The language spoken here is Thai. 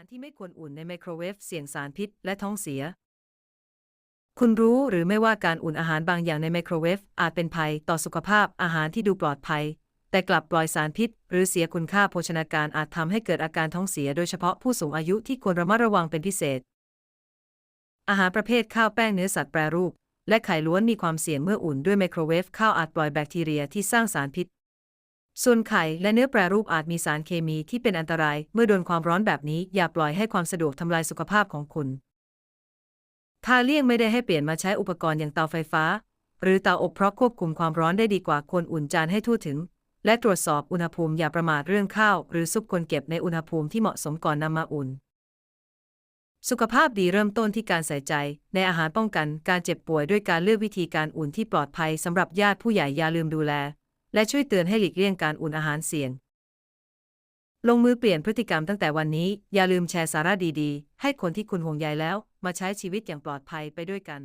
ารที่ไม่ควรอุ่นในไมโครเวฟเสี่ยงสารพิษและท้องเสีย คุณรู้หรือไม่ว่าการอุ่นอาหารบางอย่างในไมโครเวฟอาจเป็นภัยต่อสุขภาพอาหารที่ดูปลอดภัย แต่กลับปล่อยสารพิษ หรือเสียคุณค่าโภชนาการอาจทำให้เกิดอาการท้องเสีย โดยเฉพาะผู้สูงอายุที่ควรระมัดระวังเป็นพิเศษ อาหารประเภทข้าวแป้งเนื้อสัตว์แปรรูป และไข่ล้วนมีความเสี่ยงเมื่ออุ่นด้วยไมโครเวฟข้าวอาจปล่อยแบคทีเรียที่สร้างสารพิษ ส่วนไข่และเนื้อแปรรูปอาจมีสารเคมีที่เป็นอันตราย เมื่อโดนความร้อนแบบนี้อย่าปล่อยให้ความสะดวกทำลายสุขภาพของคุณ ถ้าเลี่ยงไม่ได้ให้เปลี่ยนมาใช้อุปกรณ์อย่างเตาไฟฟ้า หรือเตาอบเพราะควบคุมความร้อนได้ดีกว่าควรอุ่นจานให้ทั่วถึง และตรวจสอบอุณหภูมิอย่าประมาทเรื่องข้าว หรือซุปควรเก็บในอุณหภูมิที่เหมาะสมก่อนนำมาอุ่น สุขภาพดีเริ่มต้นที่การใส่ใจ ในอาหารป้องกันการเจ็บป่วยด้วยการเลือกวิธีการอุ่นที่ปลอดภัยสำหรับญาติผู้ใหญ่อย่าลืมดูแล และช่วยเตือนให้หลีกเลี่ยงการอุ่นอาหารเสี่ยง ลงมือเปลี่ยนพฤติกรรมตั้งแต่วันนี้ อย่าลืมแชร์สาระดีๆ ให้คนที่คุณห่วงใยแล้ว มาใช้ชีวิตอย่างปลอดภัยไปด้วยกัน